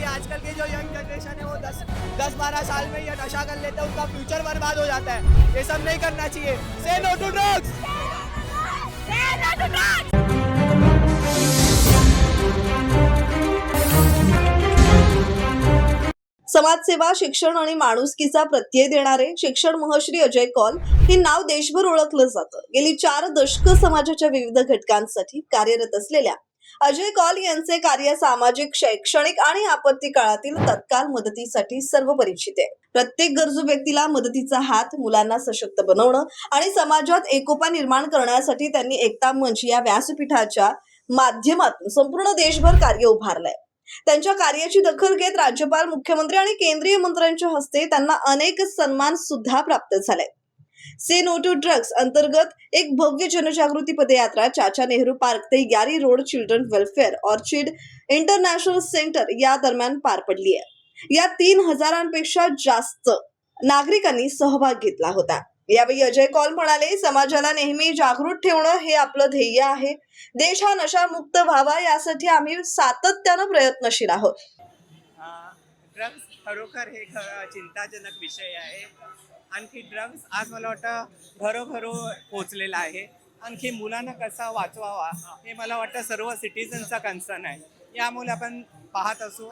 चाहिए आजकल के जो यंग जनरेशन है वो दस दस बारह साल में ये नशा कर लेते हैं उनका फ्यूचर बर्बाद हो जाता है। ये सब नहीं करना चाहिए। से नो टू ड्रग्स समाजसेवा शिक्षण आणि माणुसकीचा प्रत्यय देणारे शिक्षण महश्री अजय कॉल हे नाव देशभर ओळखलं जातं. गेली चार दशक समाजाच्या विविध घटकांसाठी कार्यरत असलेल्या अजय कॉल यांचे कार्य सामाजिक शैक्षणिक आणि आपत्ती काळातील तत्काल मदतीसाठी सर्व परिचित आहे. प्रत्येक गरजू व्यक्तीला मदतीचा हात मुलांना सशक्त बनवणं आणि समाजात एकोपा निर्माण करण्यासाठी त्यांनी एकता मंच या व्यासपीठाच्या माध्यमातून संपूर्ण देशभर कार्य उभारलंय. त्यांच्या कार्याची दखल घेत राज्यपाल मुख्यमंत्री आणि केंद्रीय मंत्र्यांच्या हस्ते त्यांना अनेक सन्मान सुद्धा प्राप्त झाले से नो टू ड्रग्स अंतर्गत एक भव्य जनजागृती पदयात्रा चाचा नेहरू पार्क ते Yari road children welfare orchid international centre या दरम्यान पार पडली आहे. या तीन हजारांपेक्षा जास्त नागरिकांनी सहभाग घेतला होता. यावेळी अजय कॉल म्हणाले समाजाला नेहमी जागृत ठेवणं हे आपलं ध्येय आहे. देश हा नशामुक्त व्हावा यासाठी आम्ही सातत्यानं प्रयत्नशील आहोत. ड्रग्स खरोखर हे चिंताजनक विषय आहे. आणखी ड्रग्स आज मला वाटतं घरोघरो पोचलेला आहे. आणखी मुलांना कसा वाचवावा हे मला वाटतं सर्व सिटीजनचा कन्सर्न आहे. यामुळे आपण पाहत असू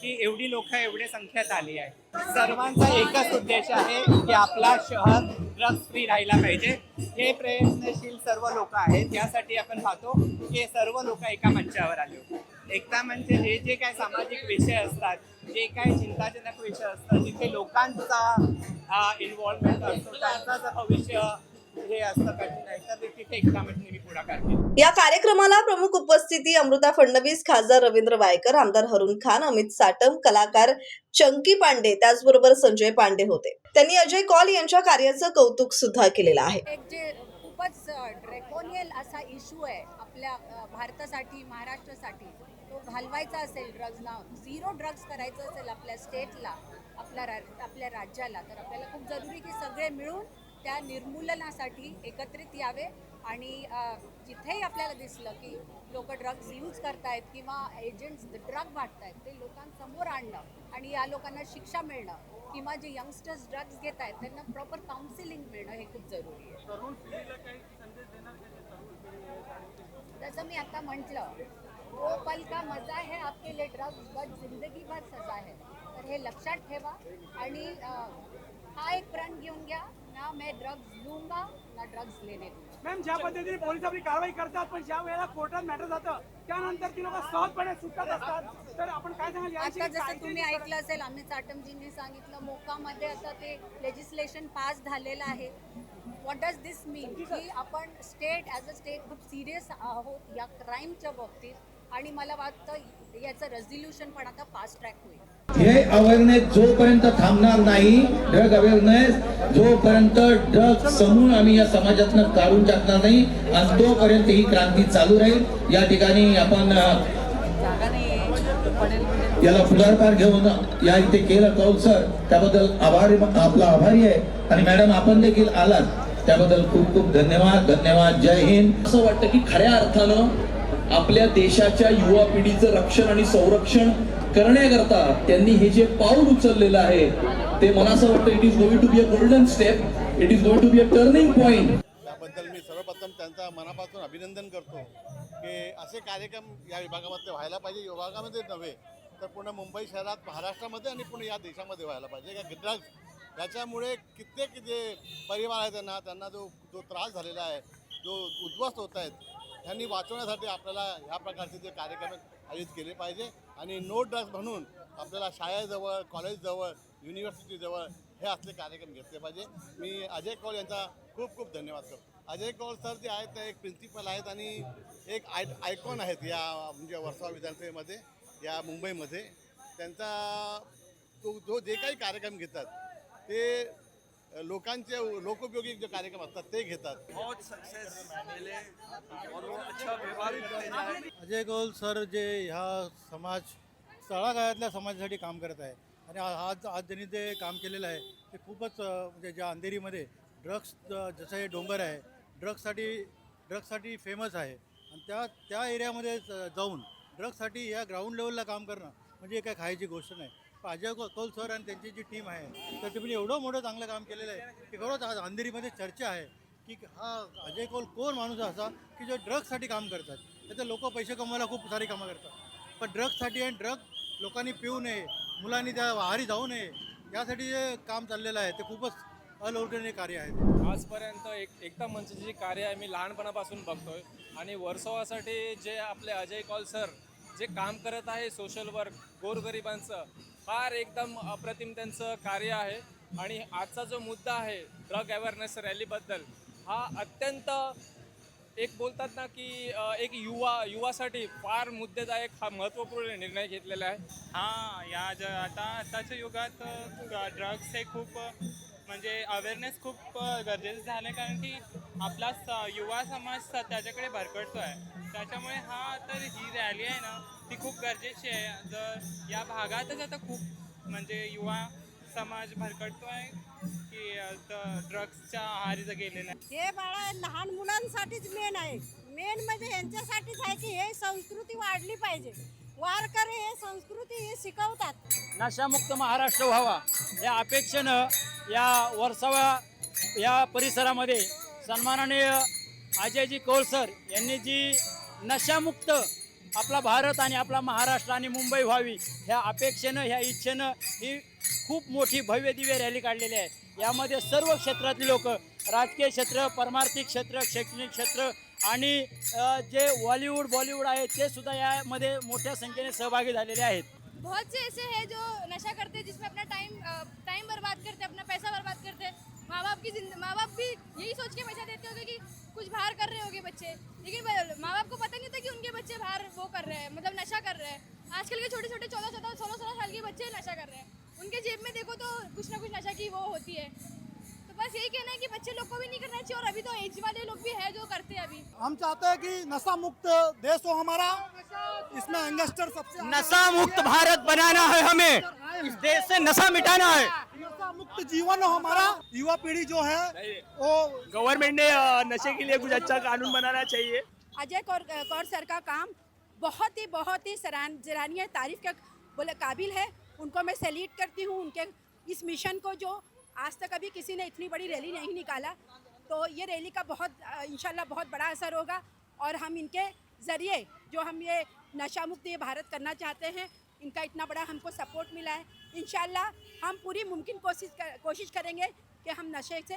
की एवढी लोक एवढी संख्यात आली आहे सर्वांचा एकच उद्देश आहे की आपला शहर ड्रग्स फ्री राहिला पाहिजे. हे प्रयत्नशील सर्व लोक आहेत. यासाठी आपण पाहतो की सर्व लोक एका मंचावर आले एकता म्हणजे हे जे काय सामाजिक विषय असतात जे काय चिंताजनक विषय असतात जिथे लोकांचा इन्व्हॉल्वमेंट असतो त्यांचा जर भविष्य हे असतं कठीण आहे तर तिथे एकता मी पुढाकार घेतो या कार्यक्रमाला प्रमुख उपस्थिती अमृता फडणवीस खासदार रवींद्र वायकर आमदार हरुण खान अमित साटम कलाकार चंकी पांडे त्याचबरोबर संजय पांडे होते. त्यांनी अजय कॉल यांच्या कार्याचं कौतुक सुद्धा केलेलं आहे. एक जे खूपच ड्रेकोनियल असा इश्यू आहे आपल्या भारतासाठी महाराष्ट्रासाठी तो घालवायचा असेल ड्रग्जना झिरो ड्रग्ज करायचं असेल आपल्या स्टेटला आपल्या रा आपल्या राज्याला तर आपल्याला खूप जरुरी की सगळे मिळून त्या निर्मूलनासाठी एकत्रित यावे. आणि जिथेही आपल्याला दिसलं की लोक ड्रग्ज यूज करतायत किंवा एजंट्स ड्रग वाटतायत ते लोकांसमोर आणणं आणि या लोकांना शिक्षा मिळणं किंवा जे यंगस्टर्स ड्रग्ज घेत आहेत त्यांना प्रॉपर काउन्सिलिंग मिळणं हे खूप जरुरी आहे. जसं मी आता म्हटलं वो पल का मजा है आपके लिए ड्रग्स बट जिंदगी भर सजा है। तर हे लक्षात ठेवा आणि हा एक प्रण घेऊन घ्या. ना मैं ड्रग्स लूंगा ना ड्रग्स लेने. मॅम ज्या पद्धतीने पोलीस आपली कारवाई करतात पण ज्या वेळेला कोर्टात मॅटर जातं त्यानंतर ती लोक सहजपणे सुटत असतात. तर आपण काय सांगाल आता जसं तुम्ही ऐकलं असेल अमित चाटमजींनी सांगितलं मोकामध्ये आता ते लेजिस्लेशन पास झालेलं आहे. व्हॉट डज दिस मीन की आपण स्टेट ॲज अ स्टेट खूप सिरियस आहोत या क्राईमच्या बाबतीत. आणि मला वाटतं याचं रेझोल्युशन पण आता फास्ट ट्रॅक होईल. हे अवेअरनेस जोपर्यंत थांबणार नाही ड्रग अवेअरनेस जोपर्यंत ड्रग समूळ आम्ही या समाजातनं काढून टाकणार नाही आणि तोपर्यंत ही क्रांती चालू राहील. या ठिकाणी आपण याला पुढाकार घेऊन या इथे केलं कौल सर. त्याबद्दल आभारी आपला आभारी आहे. आणि मॅडम आपण देखील आलात. त्याबद्दल खूप खूप धन्यवाद. धन्यवाद. जय हिंद. असं वाटतं की खऱ्या अर्थानं आपल्या देशाच्या युवा पिढीचं रक्षण आणि संरक्षण करण्याकरता त्यांनी हे जे पाऊल उचललेलं आहे ते मला असं वाटतं it is going to be a golden step it is going to be a turning point त्याबद्दल मी सर्वप्रथम त्यांचा मनापासून अभिनंदन करतो की असे कार्यक्रम या विभागामध्ये व्हायला पाहिजे. विभागामध्ये नव्हे तर पूर्ण मुंबई शहरात महाराष्ट्रामध्ये आणि पूर्ण या देशामध्ये व्हायला पाहिजे. का ड्रग्ज याच्यामुळे कित्येक जे परिवार आहेत त्यांना त्यांना जो जो त्रास झालेला आहे जो उद्ध्वस्त होत आहेत ह्यांनी वाचवण्यासाठी आपल्याला ह्या प्रकारचे जे कार्यक्रम आयोजित केले पाहिजे. आणि नो ड्रग्स म्हणून आपल्याला शाळेजवळ कॉलेजजवळ युनिव्हर्सिटीजवळ हे असले कार्यक्रम घेतले पाहिजे. मी अजय कौल यांचा खूप खूप धन्यवाद करतो. अजय कौल सर जे आहेत ते एक प्रिन्सिपल आहेत आणि एक आय आयकॉन आहेत या म्हणजे वर्षा विधानसभेमध्ये या मुंबईमध्ये. त्यांचा तो जो जे काही कार्यक्रम घेतात ते लोकांचे लोकोपयोगी जे कार्यक्रम असतात ते घेतात. अजय कौल सर जे ह्या समाज तळागाळातल्या समाजासाठी काम करत आहे. आणि आज आज त्यांनी ते काम केलेलं आहे ते खूपच म्हणजे ज्या अंधेरीमध्ये ड्रग्स जसं हे डोंगर आहे ड्रग्ससाठी ड्रग्ससाठी फेमस आहे. आणि त्या त्या एरियामध्ये ज- जाऊन ड्रग्ससाठी या ग्राउंड लेवलला काम करणं म्हणजे काय खायची गोष्ट नाही. अजय कौल सर आणि त्यांची जी टीम आहे तर तुम्ही म्हणजे एवढं मोठं चांगलं काम केलेलं आहे की खरंच आज अंधेरीमध्ये चर्चा आहे की हा अजय कौल कोण माणूस असा की जो ड्रग्ससाठी काम करतात. त्याचे लोक पैसे कमवायला खूप सारी कामं करतात. पण ड्रग्ससाठी आणि ड्रग लोकांनी पिऊ नये मुलांनी त्या आहारी जाऊ नये यासाठी जे काम चाललेलं आहे ते खूपच अलोकनीय कार्य आहे. आजपर्यंत एक एकता मंचचे जे कार्य आहे मी लहानपणापासून बघतोय. आणि वर्सोवासाठी जे आपले अजय कॉल सर जे काम करत आहे सोशल वर्क गोरगरिबांचं फार एकदम अप्रतिम त्यांचं कार्य आहे. आणि आजचा जो मुद्दा आहे ड्रग अवेअरनेस रॅलीबद्दल हा अत्यंत एक बोलतात ना की एक युवा युवासाठी फार मुद्देदायक हा महत्त्वपूर्ण निर्णय घेतलेला आहे. हां या ज आता आताच्या युगात ड्रग्स हे खूप म्हणजे अवेअरनेस खूप गरजेचं झालं आहे कारण की आपला स युवा समाज त्याच्याकडे भरकटतो आहे त्याच्यामुळे हा तर ही रॅली आहे ना ती खूप गरजेची आहे. जर या भागातच आता खूप म्हणजे युवा समाज भरकटतो आहे की ड्रग्सच्या आहारी जर गेलेला आहे हे बाळा लहान मुलांसाठीच मेन आहे. मेन म्हणजे यांच्यासाठीच आहे की हे संस्कृती वाढली पाहिजे. वारकरी हे संस्कृती हे शिकवतात. नशामुक्त महाराष्ट्र व्हावा. या अपेक्षेनं या वर्सावा या परिसरामध्ये सन्माननीय अजयजी कौल सर यांनी जी नशामुक्त आपला भारत आणि आपला महाराष्ट्र आणि मुंबई व्हावी ह्या अपेक्षेनं ह्या इच्छेनं ही खूप मोठी भव्य दिव्य रॅली काढलेली आहे. यामध्ये सर्व क्षेत्रातली लोक राजकीय क्षेत्र परमार्थिक क्षेत्र शैक्षणिक क्षेत्र आणि जे बॉलिवूड बॉलिवूड आहे ते सुद्धा यामध्ये मोठ्या संख्येने सहभागी झालेले आहेत. बहुत से ऐसे हैं जो नशा करते हैं जिसमें अपना टाइम टाइम बर्बाद करते हैं अपना पैसा बर्बाद करते हैं। माँ बाप की जिंदगी माँ बाप भी यही सोच के पैसा देते होंगे कि कुछ बाहर कर रहे होंगे बच्चे। लेकिन माँ बाप को पता नहीं होता कि उनके बच्चे बाहर वो कर रहे हैं मतलब नशा कर रहे हैं। आजकल के छोटे छोटे चौदह चौदह सोलह सोलह साल के बच्चे नशा कर रहे हैं। उनके जेब में देखो तो कुछ ना कुछ नशा की वो होती है। तो बस यही कहना है कि बच्चे लोग को भी नहीं करना चाहिए और अभी तो एज वाले लोग भी है जो करते हैं अभी। हम चाहते हैं कि नशा मुक्त देश हो हमारा। इसमें यंगस्टर सबसे नशा मुक्त भारत बनाना है हमें। इस देश से नशा मिटाना है। नशा मुक्त जीवन हो हमारा। युवा पीढ़ी जो है वो गवर्नमेंट ने नशे के लिए कुछ अच्छा कानून बनाना चाहिए। अजय कौर कौर सर का काम बहुत ही बहुत ही सराहन सराहनीय तारीफ़ के बोले काबिल है। उनको मैं सैल्यूट करती हूँ उनके इस मिशन को जो आज तक अभी किसी ने इतनी बड़ी रैली नहीं निकाला तो ये रैली का बहुत इनशाला बहुत बड़ा असर होगा और हम इनके ज़रिए जो हम ये नशा मुक्त ये भारत करना चाहते हैं इनका इतना बड़ा हमको सपोर्ट मिला है। इनशाला हम पूरी मुमकिन कोशिश कर, कोशिश करेंगे कि हम नशे से